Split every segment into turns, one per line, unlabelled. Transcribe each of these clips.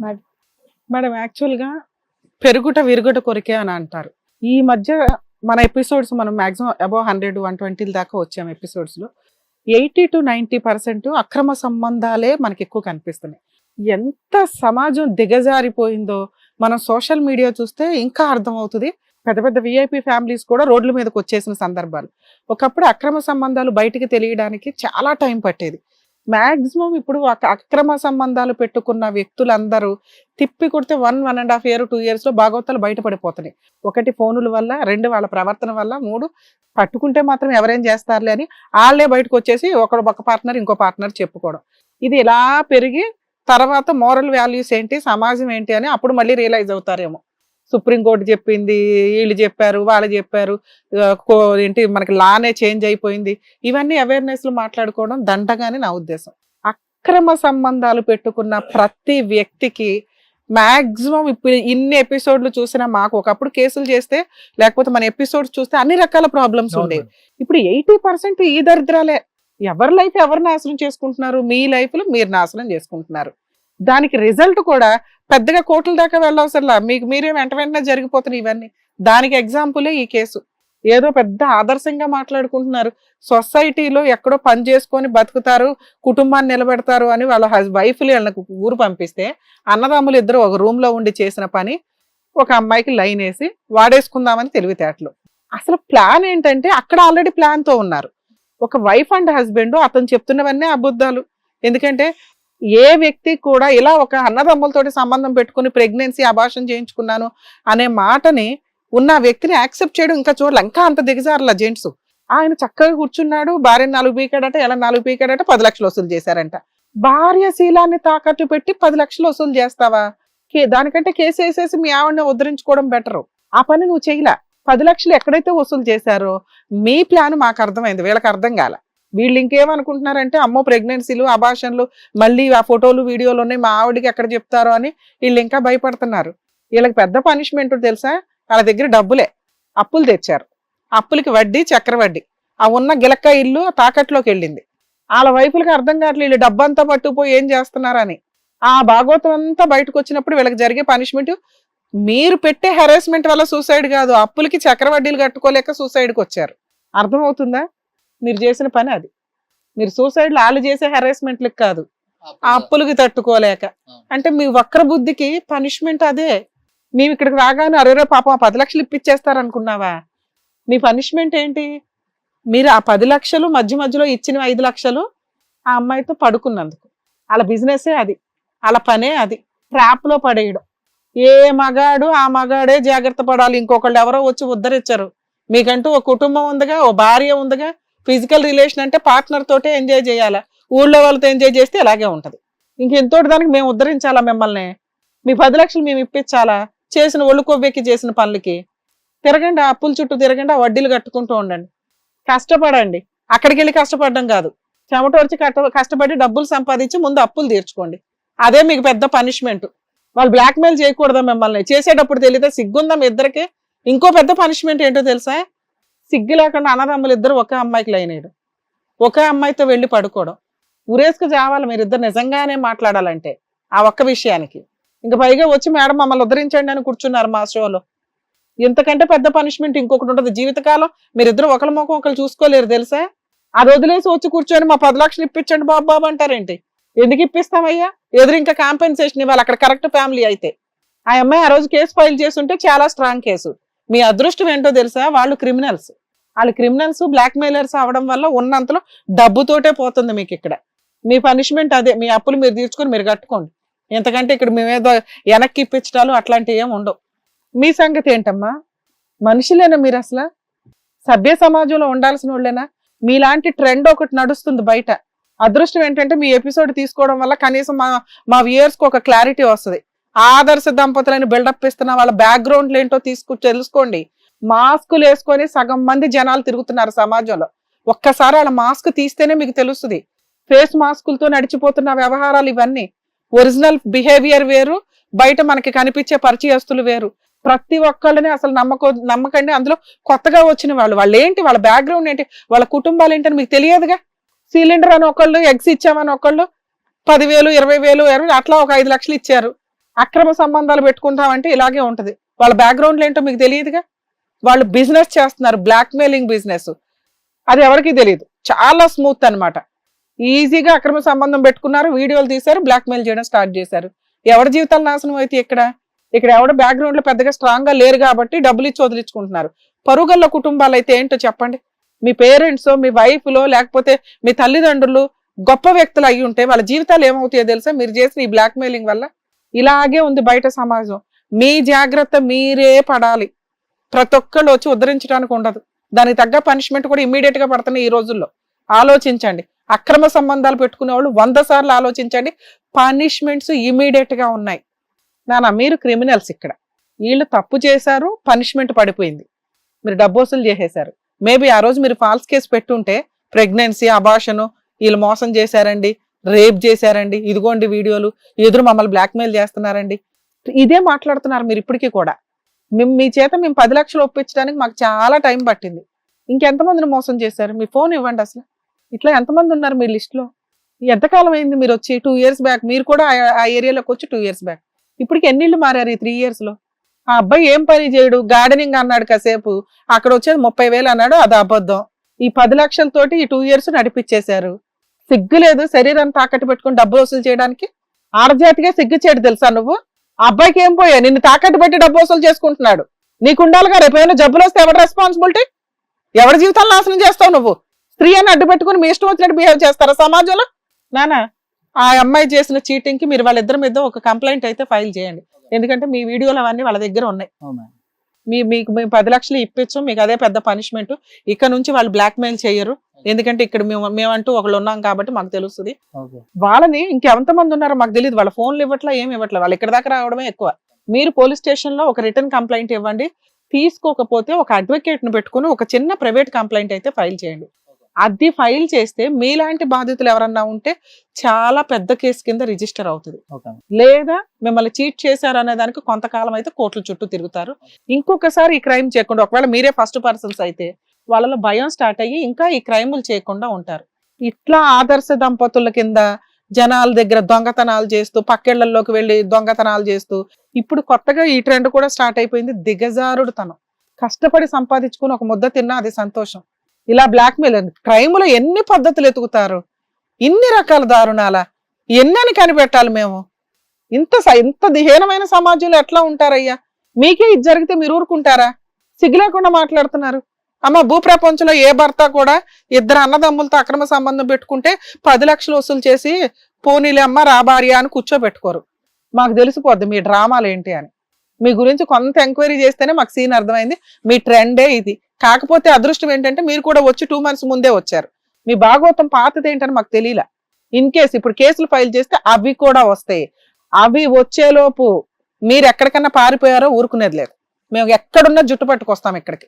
Madam యాక్చువల్గా పెరుగుట విరుగుట కొరికే అని అంటారు. ఈ మధ్య మన ఎపిసోడ్స్ మనం maximum above hundred one twenty దాకా వచ్చాం ఎపిసోడ్స్లో. ఎయిటీ టు నైంటీ పర్సెంట్ అక్రమ సంబంధాలే మనకి ఎక్కువ కనిపిస్తున్నాయి. ఎంత సమాజం దిగజారిపోయిందో మనం సోషల్ మీడియా చూస్తే ఇంకా అర్థమవుతుంది. పెద్ద పెద్ద విఐపి ఫ్యామిలీస్ కూడా రోడ్ల మీదకి వచ్చేసిన సందర్భాలు. ఒకప్పుడు అక్రమ సంబంధాలు బయటికి తెలియడానికి చాలా టైం పట్టేది. మాక్సిమం ఇప్పుడు ఒక అక్రమ సంబంధాలు పెట్టుకున్న వ్యక్తులందరూ తిప్పి కొడితే one one and half year two ఇయర్స్లో భాగవతాలు బయటపడిపోతున్నాయి. ఒకటి ఫోనుల వల్ల రెండు వాళ్ళ ప్రవర్తన వల్ల మూడు పట్టుకుంటే మాత్రం ఎవరేం చేస్తారులే అని వాళ్ళే బయటకు వచ్చేసి ఒకడు ఒక పార్ట్నర్ ఇంకో పార్ట్నర్ చెప్పుకోవడం. ఇది ఇలా పెరిగి తర్వాత మోరల్ వాల్యూస్ ఏంటి సమాజం ఏంటి అని అప్పుడు మళ్ళీ రియలైజ్ అవుతారేమో. సుప్రీంకోర్టు చెప్పింది వీళ్ళు చెప్పారు వాళ్ళు చెప్పారు. ఏంటి మనకి లానే చేంజ్ అయిపోయింది. ఇవన్నీ అవేర్నెస్ మాట్లాడుకోవడం దండగానే నా ఉద్దేశం. అక్రమ సంబంధాలు పెట్టుకున్న ప్రతి వ్యక్తికి మాక్సిమం ఇప్పుడు ఇన్ని ఎపిసోడ్లు చూసినా మాకు ఒకప్పుడు కేసులు చేస్తే లేకపోతే మన ఎపిసోడ్స్ చూస్తే అన్ని రకాల ప్రాబ్లమ్స్ ఉండేవి. ఇప్పుడు ఎయిటీ పర్సెంట్ ఈ దరిద్రాలే. ఎవరి లైఫ్ ఎవరు నాశనం చేసుకుంటున్నారు? మీ లైఫ్లో మీరు నాశనం చేసుకుంటున్నారు. దానికి రిజల్ట్ కూడా పెద్దగా కోట్ల దాకా వెళ్ళవసరంలా. మీకు మీరే వెంట వెంటనే జరిగిపోతున్నాయి ఇవన్నీ. దానికి ఎగ్జాంపులే ఈ కేసు. ఏదో పెద్ద ఆదర్శంగా మాట్లాడుకుంటున్నారు. సొసైటీలో ఎక్కడో పని చేసుకొని బతుకుతారు కుటుంబాన్ని నిలబెడతారు అని వాళ్ళ వైఫ్లు వీళ్ళకి ఊరు పంపిస్తే అన్నదమ్ములు ఇద్దరు ఒక రూమ్లో ఉండి చేసిన పని ఒక అమ్మాయికి లైన్ వేసి వాడేసుకుందామని తెలివితేటలు. అసలు ప్లాన్ ఏంటంటే అక్కడ ఆల్రెడీ ప్లాన్తో ఉన్నారు. ఒక వైఫ్ అండ్ హస్బెండ్ అతను చెప్తున్నవన్నీ అబద్ధాలు. ఎందుకంటే ఏ వ్యక్తి కూడా ఇలా ఒక అన్నదమ్ములతోటి సంబంధం పెట్టుకుని ప్రెగ్నెన్సీ అభాషణ చేయించుకున్నాను అనే మాటని ఉన్న వ్యక్తిని యాక్సెప్ట్ చేయడం ఇంకా చూడాలి. ఇంకా అంత దిగజారులా జెంట్స్. ఆయన చక్కగా కూర్చున్నాడు భార్య నాలుగు పీకాడట ఎలా నాలుగు పీకాడట పది లక్షలు వసూలు చేశారంట. భార్య శీలాన్ని తాకట్టు పెట్టి పది లక్షలు వసూలు చేస్తావా? కే- దానికంటే కేసు వేసేసి మీ ఆవిడని ఉద్ధరించుకోవడం బెటరు. ఆ పని నువ్వు చేయలే. పది లక్షలు ఎక్కడైతే వసూలు చేశారో మీ ప్లాన్ మాకు అర్థమైంది వీళ్ళకి అర్థం కాల. వీళ్ళు ఇంకేమనుకుంటున్నారంటే అమ్మో ప్రెగ్నెన్సీలు అభాషణలు మళ్ళీ ఆ ఫోటోలు వీడియోలు ఉన్నాయి మా ఆవిడకి ఎక్కడ చెప్తారో అని వీళ్ళు ఇంకా భయపడుతున్నారు. వీళ్ళకి పెద్ద పనిష్మెంట్ తెలుసా? వాళ్ళ దగ్గర డబ్బులే. అప్పులు తెచ్చారు. అప్పులకి వడ్డీ చక్ర వడ్డీ ఆ ఉన్న గిలక్క ఇల్లు తాకట్లోకి వెళ్ళింది. వాళ్ళ వైపులకి అర్థం కావట్లేదు వీళ్ళు డబ్బంతా పట్టుకుపోయి ఏం చేస్తున్నారని. ఆ భాగవతం అంతా బయటకు వచ్చినప్పుడు వీళ్ళకి జరిగే పనిష్మెంట్ మీరు పెట్టే హెరాస్మెంట్ వల్ల సూసైడ్ కాదు. అప్పులకి చక్ర వడ్డీలు కట్టుకోలేక సూసైడ్కి వచ్చారు. అర్థమవుతుందా? మీరు చేసిన పని అది. మీరు సూసైడ్ వాళ్ళు చేసే హెరాస్మెంట్లకు కాదు. ఆ అప్పులకి తట్టుకోలేక. అంటే మీ వక్ర బుద్ధికి పనిష్మెంట్ అదే. మేము ఇక్కడికి రాగానే అరే పాపం ఆ పది లక్షలు ఇప్పించేస్తారు అనుకున్నావా? మీ పనిష్మెంట్ ఏంటి? మీరు ఆ పది లక్షలు మధ్య మధ్యలో ఇచ్చిన ఐదు లక్షలు ఆ అమ్మాయితో పడుకున్నందుకు. వాళ్ళ బిజినెసే అది. వాళ్ళ పనే అది. ట్రాప్లో పడేయడం. ఏ మగాడు ఆ మగాడే జాగ్రత్త పడాలి. ఇంకొకళ్ళు ఎవరో వచ్చి ఉద్ధరించరు. మీకంటూ ఒక కుటుంబం ఉందిగా ఓ భార్య ఉందిగా ఫిజికల్ రిలేషన్ అంటే పార్ట్నర్ తోటే ఎంజాయ్ చేయాలా? ఊళ్ళో వాళ్ళతో ఎంజాయ్ చేస్తే ఇలాగే ఉంటుంది. ఇంకెంతోటి దానికి మేము ఉద్ధరించాలా మిమ్మల్ని? మీ పది లక్షలు మేము ఇప్పించాలా? చేసిన ఒళ్ళు కొవ్వెక్కి చేసిన పనులకి? తిరగండి ఆ అప్పుల చుట్టూ తిరగండి ఆ వడ్డీలు కట్టుకుంటూ ఉండండి. కష్టపడండి. అక్కడికి వెళ్ళి కష్టపడడం కాదు. చెమట వచ్చి కట్ట కష్టపడి డబ్బులు సంపాదించి ముందు అప్పులు తీర్చుకోండి. అదే మీకు పెద్ద పనిష్మెంట్. వాళ్ళు బ్లాక్మెయిల్ చేయకూడదా మిమ్మల్ని? చేసేటప్పుడు తెలియదా సిగ్గుందా మీ ఇద్దరికి? ఇంకో పెద్ద పనిష్మెంట్ ఏంటో తెలుసా? సిగ్గు లేకుండా అన్నదమ్ములు ఇద్దరు ఒకే అమ్మాయికి లైన్ ఒకే అమ్మాయితో వెళ్ళి పడుకోవడం. ఉరేసుకు చావాలి మీరిద్దరు నిజంగానే మాట్లాడాలంటే ఆ ఒక్క విషయానికి. ఇంకా పైగా వచ్చి మేడం మమ్మల్ని ఉద్ధరించండి అని కూర్చున్నారు మా షోలో. ఇంతకంటే పెద్ద పనిష్మెంట్ ఇంకొకటి ఉంటుంది. జీవితకాలం మీరిద్దరు ఒకరి ముఖం ఒకరు చూసుకోలేరు తెలుసా? అది వదిలేసి వచ్చి కూర్చొని మా పది లక్షలు ఇప్పించండి బాబు బాబు అంటారేంటి? ఎందుకు ఇప్పిస్తామయ్యా? ఎదురు ఇంకా కాంపెన్సేషన్ ఇవ్వాలి. అక్కడ కరెక్ట్ ఫ్యామిలీ అయితే. ఆ అమ్మాయి ఆ రోజు కేసు ఫైల్ చేస్తుంటే చాలా స్ట్రాంగ్ కేసు. మీ అదృష్టం ఏంటో తెలుసా? వాళ్ళు క్రిమినల్స్ వాళ్ళు క్రిమినల్స్ బ్లాక్ మెయిలర్స్ అవడం వల్ల ఉన్నంతలో డబ్బుతోటే పోతుంది మీకు ఇక్కడ. మీ పనిష్మెంట్ అదే మీ అప్పులు మీరు తీర్చుకొని మీరు కట్టుకోండి. ఎంతకంటే ఇక్కడ మేమేదో వెనక్కి ఇప్పించడాలు అట్లాంటివి ఏం ఉండవు. మీ సంగతి ఏంటమ్మా? మనుషులేనా మీరు అసలు? సభ్య సమాజంలో ఉండాల్సిన వాళ్ళేనా? మీలాంటి ట్రెండ్ ఒకటి నడుస్తుంది బయట. అదృష్టం ఏంటంటే మీ ఎపిసోడ్ తీసుకోవడం వల్ల కనీసం మా మా వ్యూయర్స్కి ఒక క్లారిటీ వస్తుంది. ఆదర్శ దంపతులని బిల్డప్ ఇస్తున్న వాళ్ళ బ్యాక్గ్రౌండ్లు ఏంటో తీసుకు తెలుసుకోండి. మాస్కులు వేసుకొని సగం మంది జనాలు తిరుగుతున్నారు సమాజంలో. ఒక్కసారి వాళ్ళ మాస్క్ తీస్తేనే మీకు తెలుస్తుంది. ఫేస్ మాస్కులతో నడిచిపోతున్న వ్యవహారాలు ఇవన్నీ. ఒరిజినల్ బిహేవియర్ వేరు బయట మనకి కనిపించే పరిచయస్తులు వేరు. ప్రతి ఒక్కళ్ళని అసలు నమ్మకో నమ్మకండి. అందులో కొత్తగా వచ్చిన వాళ్ళు వాళ్ళు ఏంటి వాళ్ళ బ్యాక్గ్రౌండ్ ఏంటి వాళ్ళ కుటుంబాలు ఏంటని మీకు తెలియదుగా? సిలిండర్ అని ఒకళ్ళు ఎగ్స్ ఇచ్చామని ఒకళ్ళు పదివేలు ఇరవై వేలు ఇరవై అట్లా ఒక ఐదు లక్షలు ఇచ్చారు. అక్రమ సంబంధాలు పెట్టుకుంటామంటే ఇలాగే ఉంటుంది. వాళ్ళ బ్యాక్గ్రౌండ్లు ఏంటో మీకు తెలియదుగా? వాళ్ళు బిజినెస్ చేస్తున్నారు బ్లాక్ మెయిలింగ్ బిజినెస్. అది ఎవరికి తెలియదు చాలా స్మూత్ అన్నమాట. ఈజీగా అక్రమ సంబంధం పెట్టుకున్నారు వీడియోలు తీశారు బ్లాక్ మెయిల్ చేయడం స్టార్ట్ చేశారు. ఎవరి జీవితాలు నాశనం అయితే ఇక్కడ? ఇక్కడ ఎవడ బ్యాక్గ్రౌండ్లో పెద్దగా స్ట్రాంగ్గా లేరు కాబట్టి డబ్బులు ఇచ్చి వదిలించుకుంటున్నారు. పరుగల్ల కుటుంబాలు అయితే ఏంటో చెప్పండి? మీ పేరెంట్స్ మీ వైఫ్లో లేకపోతే మీ తల్లిదండ్రులు గొప్ప వ్యక్తులు అయి ఉంటే వాళ్ళ జీవితాలు ఏమవుతాయో తెలుసా? మీరు చేసిన ఈ బ్లాక్ మెయిలింగ్ వల్ల ఇలాగే ఉంది బయట సమాజం. మీ జాగ్రత్త మీరే పడాలి. ప్రతి ఒక్కళ్ళు వచ్చి ఉద్ధరించడానికి ఉండదు. దానికి తగ్గ పనిష్మెంట్ కూడా ఇమీడియట్గా పడుతున్నాయి ఈ రోజుల్లో. ఆలోచించండి. అక్రమ సంబంధాలు పెట్టుకునే వాళ్ళు వంద సార్లు ఆలోచించండి. పనిష్మెంట్స్ ఇమీడియట్గా ఉన్నాయి. నానా మీరు క్రిమినల్స్ ఇక్కడ. వీళ్ళు తప్పు చేశారు పనిష్మెంట్ పడిపోయింది. మీరు డబ్బు వసూలు చేసేశారు. మేబీ ఆ రోజు మీరు ఫాల్స్ కేసు పెట్టుంటే ప్రెగ్నెన్సీ అభాషను వీళ్ళు మోసం చేశారండి రేప్ చేశారండి ఇదిగోండి వీడియోలు ఎదురు మమ్మల్ని బ్లాక్మెయిల్ చేస్తున్నారండి. ఇదే మాట్లాడుతున్నారు మీరు ఇప్పటికీ కూడా. మేము మీ చేత మేము పది లక్షలు ఒప్పించడానికి మాకు చాలా టైం పట్టింది. ఇంకెంతమందిని మోసం చేశారు? మీ ఫోన్ ఇవ్వండి అసలు. ఇట్లా ఎంతమంది ఉన్నారు మీ లిస్ట్లో? ఎంతకాలం అయింది మీరు వచ్చి టూ ఇయర్స్ బ్యాక్? మీరు కూడా ఆ- ఏరియాలోకి వచ్చి టూ ఇయర్స్ బ్యాక్. ఇప్పటికి ఎన్నిళ్ళు మారారు ఈ త్రీ ఇయర్స్లో ఆ అబ్బాయి ఏం పని చేయడు? గార్డెనింగ్ అన్నాడు కాసేపు. అక్కడ వచ్చేది ముప్పై వేలు అన్నాడు అది అబద్ధం. ఈ పది లక్షలతోటి ఈ టూ ఇయర్స్ నడిపించేశారు సిగ్గు లేదు శరీరాన్ని తాకట్టు పెట్టుకుని డబ్బు వసూలు చేయడానికి? ఆడజాతిగా సిగ్గు చేయడు తెలుసా నువ్వు? ఆ అబ్బాయికి ఏం పోయా? నిన్ను తాకట్టు పెట్టి డబ్బు వసూలు చేసుకుంటున్నాడు. నీకు ఉండాలిగా రేపు ఏమైనా జబ్బులు వస్తే ఎవరి రెస్పాన్సిబిలిటీ ఎవరి జీవితాలు నాశనం చేస్తావు నువ్వు? స్త్రీ అని అడ్డు పెట్టుకుని మీ ఇష్టం వచ్చినట్టు బిహేవ్ చేస్తారా సమాజంలో? నానా ఆ అమ్మాయి చేసిన చీటింగ్కి మీరు వాళ్ళిద్దరి మీద ఒక కంప్లైంట్ అయితే ఫైల్ చేయండి. ఎందుకంటే మీ వీడియోలు అవన్నీ వాళ్ళ దగ్గర ఉన్నాయి. మీ మీకు మేము పది లక్షలు ఇప్పించు మీకు అదే పెద్ద పనిష్మెంట్ ఇక్కడ నుంచి వాళ్ళు బ్లాక్ మెయిల్ చేయరు. ఎందుకంటే ఇక్కడ మేము మేమంటూ ఒకళ్ళు ఉన్నాం కాబట్టి మాకు తెలుస్తుంది. వాళ్ళని ఇంకెంతమంది ఉన్నారో మాకు తెలియదు వాళ్ళ ఫోన్లు ఇవ్వట్లా ఏమి ఇవ్వట్లే వాళ్ళు ఇక్కడ దాకా రావడమే ఎక్కువ. మీరు పోలీస్ స్టేషన్లో ఒక రిటర్న్ కంప్లైంట్ ఇవ్వండి తీసుకోకపోతే ఒక అడ్వకేట్ను పెట్టుకుని ఒక చిన్న ప్రైవేట్ కంప్లైంట్ అయితే ఫైల్ చేయండి. అది ఫైల్ చేస్తే మీలాంటి బాధితులు ఎవరన్నా ఉంటే చాలా పెద్ద కేసు కింద రిజిస్టర్ అవుతుంది. లేదా మిమ్మల్ని చీట్ చేశారు అనే దానికి కొంతకాలం అయితే కోర్టుల చుట్టూ తిరుగుతారు. ఇంకొకసారి ఈ క్రైమ్ చేయకుండా ఒకవేళ మీరే ఫస్ట్ పర్సన్స్ అయితే వాళ్ళలో భయం స్టార్ట్ అయ్యి ఇంకా ఈ క్రైములు చేయకుండా ఉంటారు. ఇట్లా ఆదర్శ దంపతుల కింద జనాల దగ్గర దొంగతనాలు చేస్తూ పక్కేళ్ళలోకి వెళ్ళి దొంగతనాలు చేస్తూ ఇప్పుడు కొత్తగా ఈ ట్రెండ్ కూడా స్టార్ట్ అయిపోయింది దిగజారుడు తనం కష్టపడి సంపాదించుకుని ఒక ముద్ద తిన్నా అది సంతోషం. ఇలా బ్లాక్మెయిల్ క్రైములో ఎన్ని పద్ధతులు ఎతుకుతారు? ఇన్ని రకాల దారుణాల. ఎన్నని కనిపెట్టాలి మేము? ఇంత ఇంత దిహీనమైన సమాజంలో ఎట్లా ఉంటారయ్యా? మీకే ఇది జరిగితే మీరు ఊరుకుంటారా? సిగ్గులేకుండా మాట్లాడుతున్నారు. అమ్మ భూప్రపంచంలో ఏ భర్త కూడా ఇద్దరు అన్నదమ్ములతో అక్రమ సంబంధం పెట్టుకుంటే పది లక్షలు వసూలు చేసి పోనీలే అమ్మ రా భార్య అని కూర్చోబెట్టుకోరు. మాకు తెలిసిపోద్ది మీ డ్రామాలు ఏంటి అని. మీ గురించి కొంత ఎంక్వైరీ చేస్తేనే మాకు సీన్ అర్థమైంది. మీ ట్రెండే ఇది. కాకపోతే అదృష్టం ఏంటంటే మీరు కూడా వచ్చి టూ మంత్స్ ముందే వచ్చారు. మీ భాగవతం పాతది ఏంటని మాకు తెలియలా. ఇన్ కేసు ఇప్పుడు కేసులు ఫైల్ చేస్తే అవి కూడా వస్తాయి. అవి వచ్చేలోపు మీరు ఎక్కడికన్నా పారిపోయారో ఊరుకునేది లేదు. మేము ఎక్కడున్నా జుట్టు పట్టుకొస్తాం ఇక్కడికి.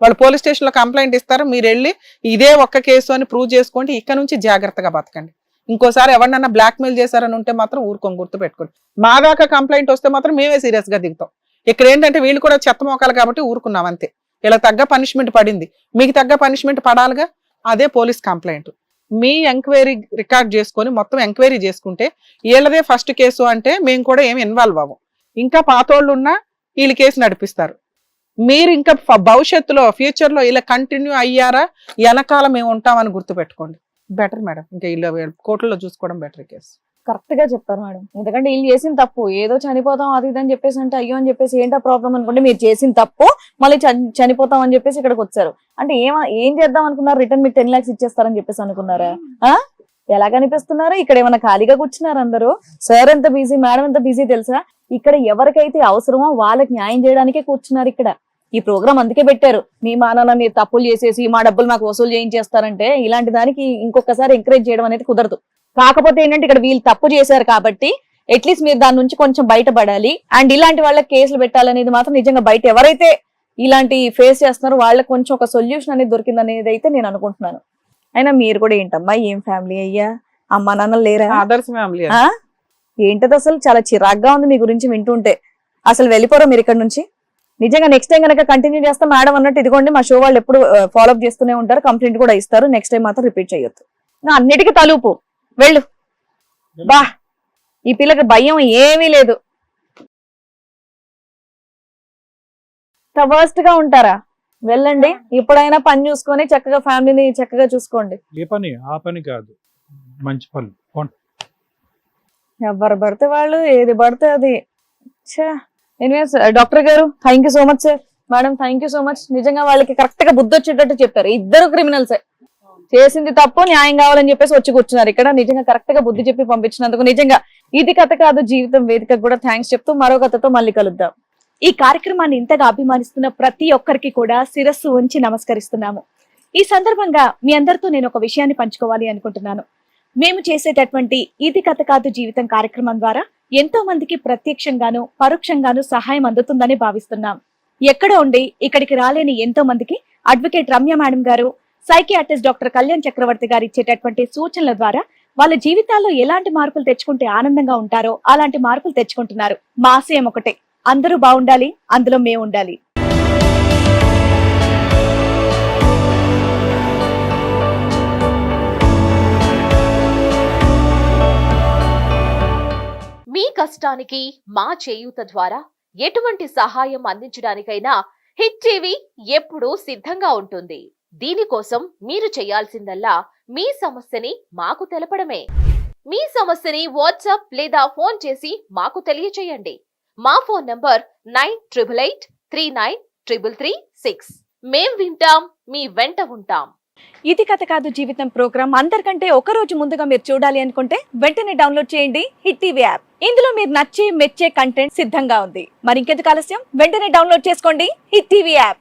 వాళ్ళు పోలీస్ స్టేషన్లో కంప్లైంట్ ఇస్తారు మీరు వెళ్ళి ఇదే ఒక్క కేసు అని ప్రూవ్ చేసుకోండి ఇక్కడ నుంచి జాగ్రత్తగా బతకండి. ఇంకోసారి ఎవరినన్నా బ్లాక్మెయిల్ చేశారని ఉంటే మాత్రం ఊరుకొని గుర్తు పెట్టుకోండి. మా దాకా కంప్లైంట్ వస్తే మాత్రం మేమే సీరియస్గా దిగుతాం. ఇక్కడ ఏంటంటే వీళ్ళు కూడా చెత్త మోకాలు కాబట్టి ఊరుకున్నాం అంతే. ఇలా తగ్గ పనిష్మెంట్ పడింది. మీకు తగ్గ పనిష్మెంట్ పడాలిగా? అదే పోలీస్ కంప్లైంట్. మీ ఎంక్వైరీ రికార్డ్ చేసుకొని మొత్తం ఎంక్వైరీ చేసుకుంటే వీళ్ళదే ఫస్ట్ కేసు అంటే మేము కూడా ఏమి ఇన్వాల్వ్ అవ్వం. ఇంకా పాతోళ్ళు ఉన్నా వీళ్ళు కేసు నడిపిస్తారు. మీరు ఇంకా భవిష్యత్తులో ఫ్యూచర్లో ఇలా కంటిన్యూ అయ్యారా? వెనకాల మేము ఉంటామని గుర్తుపెట్టుకోండి. Better madam. ఇంకా వీళ్ళు కోర్టులో చూసుకోవడం బెటర్ కేసు.
కరెక్ట్గా చెప్పారు మేడం. ఎందుకంటే వీళ్ళు చేసిన తప్పు ఏదో చనిపోతాం అది ఇది అని చెప్పేసి అంటే అయ్యో అని చెప్పేసి ఏంటో ప్రాబ్లం అనుకుంటే మీరు చేసిన తప్పు మళ్ళీ చని- చనిపోతాం అని చెప్పేసి ఇక్కడికి వచ్చారు. అంటే ఏం ఏం చేద్దాం అనుకున్నారు? రిటర్న్ మీకు టెన్ లాక్స్ ఇచ్చేస్తారని చెప్పేసి అనుకున్నారా? ఆ? ఎలా కనిపిస్తున్నారు? ఇక్కడ ఏమైనా ఖాళీగా కూర్చున్నారు అందరూ? సార్ ఎంత బిజీ మేడం ఎంత బిజీ తెలుసా? ఇక్కడ ఎవరికైతే అవసరమో వాళ్ళకి న్యాయం చేయడానికే కూర్చున్నారు ఇక్కడ. ఈ ప్రోగ్రామ్ అందుకే పెట్టారు. మీ మానాన మీరు తప్పులు చేసేసి మా డబ్బులు మాకు వసూలు చేయించేస్తారంటే ఇలాంటి దానికి ఇంకొకసారి ఎంకరేజ్ చేయడం అనేది కుదరదు. కాకపోతే ఏంటంటే ఇక్కడ వీళ్ళు తప్పు చేశారు కాబట్టి అట్లీస్ట్ మీరు దాని నుంచి కొంచెం బయటపడాలి. అండ్ ఇలాంటి వాళ్ళకి కేసులు పెట్టాలనేది మాత్రం నిజంగా బయట ఎవరైతే ఇలాంటి ఫేస్ చేస్తున్నారో వాళ్ళకి కొంచెం ఒక సొల్యూషన్ అనేది దొరికింది అనేది అయితే నేను అనుకుంటున్నాను. అయినా మీరు కూడా ఏంటమ్మా ఏం ఫ్యామిలీ అయ్యా? అమ్మా నాన్న లేరా?
ఆదర్శ ఫ్యామిలీ?
ఏంటది అసలు? చాలా చిరాగ్గా ఉంది మీ గురించి వింటుంటే. అసలు వెళ్ళిపోరా మీరు ఇక్కడ నుంచి? నిజంగా నెక్స్ట్ టైం కనుక కంటిన్యూ చేస్తాం మేడం అన్నట్టు ఇదిగోండి మా షో వాళ్ళు ఎప్పుడు ఫాలో అప్ చేస్తూనే ఉంటారు కంప్లైంట్ కూడా ఇస్తారు నెక్స్ట్ టైం మాత్రం రిపీట్ చేయొద్దు. అన్నిటికీ తలుపు. వెళ్ళు. బా. ఈ పిల్లకి భయం ఏమీ లేదు. వర్స్ట్గా ఉంటారా? వెళ్ళండి. ఎప్పుడైనా పని చూసుకొని చక్కగా ఫ్యామిలీని చక్కగా చూసుకోండి.
ఏ పని? ఆ పని కాదు. మంచి పని.
ఎవరు పడితే వాళ్ళు ఏది పడితే అది. చా ఎనీవేస్ డాక్టర్ uh, గారు thank you so much sir madam thank you so much నిజంగా వాళ్ళకి కరెక్ట్గా బుద్ధి వచ్చేటట్టు చెప్పారు. ఇద్దరు క్రిమినల్స్ చేసింది తప్పు న్యాయం కావాలని చెప్పేసి వచ్చి కూర్చున్నారు ఇక్కడ. నిజంగా కరెక్ట్గా బుద్ధి చెప్పి పంపించినందుకు నిజంగా ఇది కథ కాదు జీవితం వేదిక కూడా థ్యాంక్స్ చెప్తూ మరో కథతో మళ్ళీ కలుద్దాం.
ఈ కార్యక్రమాన్ని ఇంతగా అభిమానిస్తున్న ప్రతి ఒక్కరికి కూడా శిరస్సు ఉంచి నమస్కరిస్తున్నాము. ఈ సందర్భంగా మీ అందరితో నేను ఒక విషయాన్ని పంచుకోవాలి అనుకుంటున్నాను. మేము చేసేటటువంటి ఇది కథ కాదు జీవితం కార్యక్రమం ద్వారా ఎంతో మందికి ప్రత్యక్షంగాను పరోక్షంగాను సహాయం అందుతుందని భావిస్తున్నాం. ఎక్కడ ఉండి ఇక్కడికి రాలేని ఎంతో మందికి అడ్వకేట్ రమ్య మేడం గారు సైకియాట్రిస్ట్ డాక్టర్ కళ్యాణ్ చక్రవర్తి గారు ఇచ్చేటటువంటి సూచనల ద్వారా వాళ్ళ జీవితాల్లో ఎలాంటి మార్పులు తెచ్చుకుంటే ఆనందంగా ఉంటారో అలాంటి మార్పులు తెచ్చుకుంటున్నారు. మా ఆశయం ఒకటే. అందరూ బాగుండాలి అందులో మేము ఉండాలి
మీ మా చేయూత ద్వారా ఎటువంటి సహాయం అందించడానికైనా హిట్ టీవీ ఎప్పుడూ సిద్ధంగా ఉంటుంది. దీనికోసం మీరు చేయాల్సిందల్లా మీ సమస్యని మాకు తెలపడమే. మీ సమస్యని వాట్సాప్ లేదా ఫోన్ చేసి మాకు తెలియచేయండి. మా phone number nine triple eight three nine triple three six. మేం వింటాం మీ వెంట ఉంటాం.
ఇది కథ కాదు జీవితం ప్రోగ్రామ్. అందరికంటే ఒక రోజు ముందుగా మీరు చూడాలి అనుకుంటే వెంటనే డౌన్లోడ్ చేయండి హిట్ టీవీ యాప్. ఇందులో మీరు నచ్చే మెచ్చే కంటెంట్ సిద్ధంగా ఉంది. మరి ఇంకెందుకు ఆలస్యం? వెంటనే డౌన్లోడ్ చేసుకోండి హిట్ టీవీ యాప్.